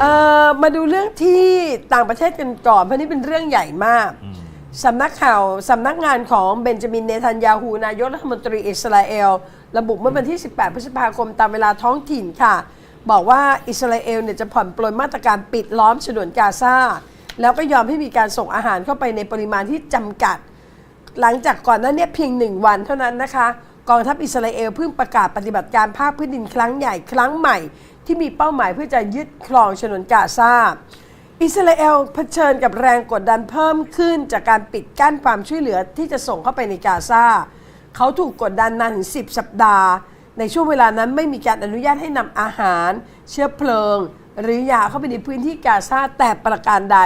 เอ่อมาดูเรื่องที่ต่างประเทศกันก่อนเพราะนี่เป็นเรื่องใหญ่มากสำนักข่าวสำนักงานของเบนจามินเนทันยาฮูนายกรัฐมนตรีอิสราเอล ระบุเมื่อวันที่ 18 พฤษภาคมตามเวลาท้องถิ่นค่ะ บอกว่าอิสราเอลเนี่ยจะผ่อนปลนมาตรการปิดล้อมฉนวนกาซาแล้วก็ยอมให้มีการส่งอาหารเข้าไปในปริมาณที่จำกัด หลังจากก่อนหน้าเนี้เพียงหนึ่งวันเท่านั้นนะคะ กองทัพอิสราเอลเพิ่งประกาศปฏิบัติการภาคพื้นดินครั้งใหญ่ครั้งใหม่ ที่มีเป้าหมายเพื่อจะยึดครองฉนวนกาซาอิสราเอลเผชิญกับแรงกดดันเพิ่มขึ้น จากการปิดกั้นความช่วยเหลือที่จะส่งเข้าไปในกาซาเขาถูกกดดันนานถึง10 สัปดาห์ ในช่วงเวลานั้นไม่มีการอนุญาตให้นำอาหาร เชื้อเพลิง หรือยาเข้าไปในพื้นที่กาซาแต่ประการใด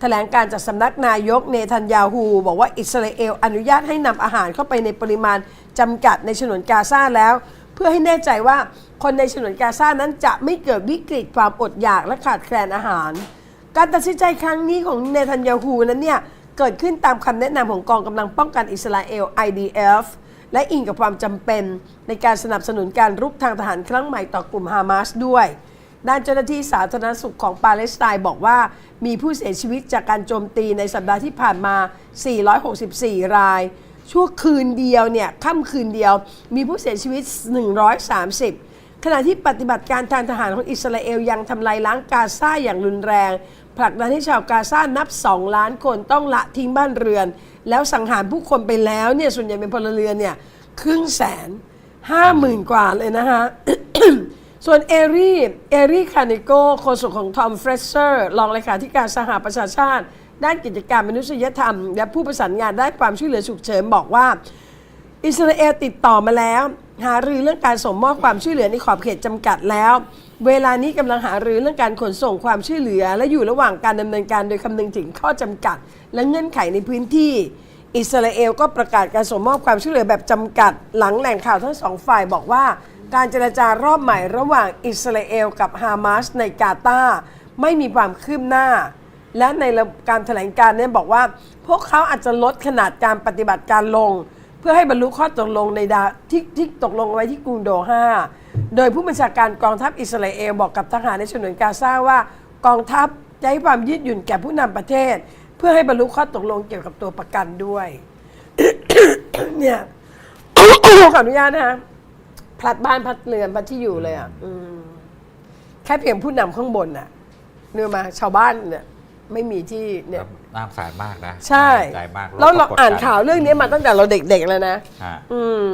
แถลงการจากสำนักนายกเนทันยาฮู บอกว่าอิสราเอลอนุญาตให้นำอาหารเข้าไปในปริมาณจำกัดในฉนวนกาซาแล้ว พื่อให้แน่ใจว่าคนในฉนวนกาซานั้นจะไม่เกิดวิกฤตความอดอยากและขาดแคลนอาหาร การตัดสินใจครั้งนี้ของเนทันยาฮูนั้นเนี่ยเกิดขึ้นตามคำแนะนำของกองกำลังป้องกันอิสราเอล IDF และอิงกับความจำเป็นในการสนับสนุนการรุกทางทหารครั้งใหม่ต่อกลุ่มฮามาสด้วย ด้านเจ้าหน้าที่สาธารณสุขของปาเลสไตน์บอกว่า มีผู้เสียชีวิตจากการโจมตีในสัปดาห์ที่ผ่านมา 464 ราย ชั่วคืนเดียวเนี่ยค่ำคืนเดียวมีผู้เสียชีวิต 130 ขณะที่ปฏิบัติการทางทหารของอิสราเอลยังทำลายล้างกาซาอย่างรุนแรง ผลักดันให้ชาวกาซานับ 2 ล้านคนต้องละทิ้งบ้านเรือน แล้วสังหารผู้คนไปแล้วเนี่ยส่วนใหญ่เป็นพลเรือนเนี่ยครึ่งแสนห้าหมื่นกว่าเลยนะคะส่วนเอรีเอรีคานิโกโฆษกของทอมเฟรเซอร์รองเลขาธิการสหประชาชาติ ด้านกิจการมนุษยธรรม และผู้ประสานงานด้านความช่วยเหลือฉุกเฉินบอกว่า อิสราเอลติดต่อมาแล้ว หารือเรื่องการส่งมอบความช่วยเหลือในขอบเขตจำกัดแล้ว เวลานี้กำลังหารือเรื่องการขนส่งความช่วยเหลือ และอยู่ระหว่างการดำเนินการโดยคำนึงถึงข้อจำกัด และเงื่อนไขในพื้นที่อิสราเอลก็ประกาศการส่งมอบความช่วยเหลือแบบจำกัด หลังแหล่งข่าวทั้งสองฝ่ายบอกว่า การเจรจารอบใหม่ระหว่างอิสราเอลกับฮามาสในกาตาไม่มีความคืบหน้า และในการแถลงการ์เนี่ยบอกว่า พวกเขาอาจจะลดขนาดการปฏิบัติการลง เพื่อให้บรรลุข้อตกลงในดาที่ที่ตกลงไว้ที่กรุงโดฮาโดยผู้บัญชาการกองทัพอิสราเอลบอกกับทหารในฉนวนกาซาว่ากองทัพจะให้ความยืดหยุ่นแก่ผู้นำประเทศ เพื่อให้บรรลุข้อตกลงเกี่ยวกับตัวประกันด้วยเนี่ยขออนุญาตนะคะพลัดบ้านพลัดเรือนพลัดที่อยู่เลยอะแค่เพียงผู้นำข้างบนน่ะเนื้อมาชาวบ้านเนี่ย ไม่มีที่เนี่ยน่าสงสารมากนะใช่น่าเห็นใจมากแล้วเราก็กดอ่านดัข่าวเรื่องนี้มาตั้งแต่เราเด็กๆแล้วนะ ฮะ อืม